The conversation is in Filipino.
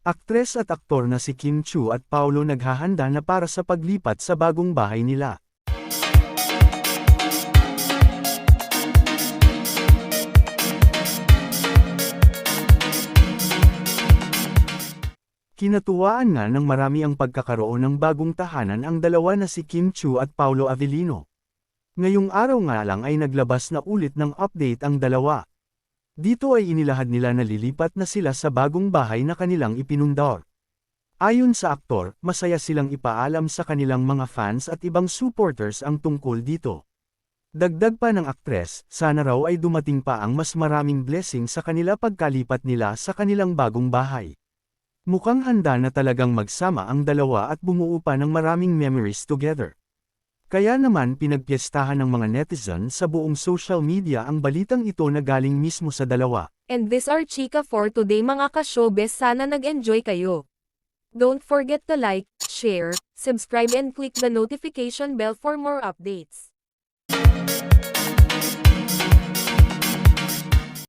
Aktres at aktor na si Kim Chu at Paolo naghahanda na para sa paglipat sa bagong bahay nila. Kinatuwaan nga ng marami ang pagkakaroon ng bagong tahanan ang dalawa na si Kim Chu at Paolo Avellino. Ngayong araw nga lang ay naglabas na ulit ng update ang dalawa. Dito ay inilahad nila na lilipat na sila sa bagong bahay na kanilang ipinundar. Ayon sa aktor, masaya silang ipaalam sa kanilang mga fans at ibang supporters ang tungkol dito. Dagdag pa ng aktres, sana raw ay dumating pa ang mas maraming blessing sa kanila pagkalipat nila sa kanilang bagong bahay. Mukhang handa na talagang magsama ang dalawa at bumuo pa ng maraming memories together. Kaya naman pinagpiestahan ng mga netizen sa buong social media ang balitang ito na galing mismo sa dalawa. And this are chika for today mga ka-showbiz sana nag-enjoy kayo. Don't forget to like, share, subscribe and click the notification bell for more updates.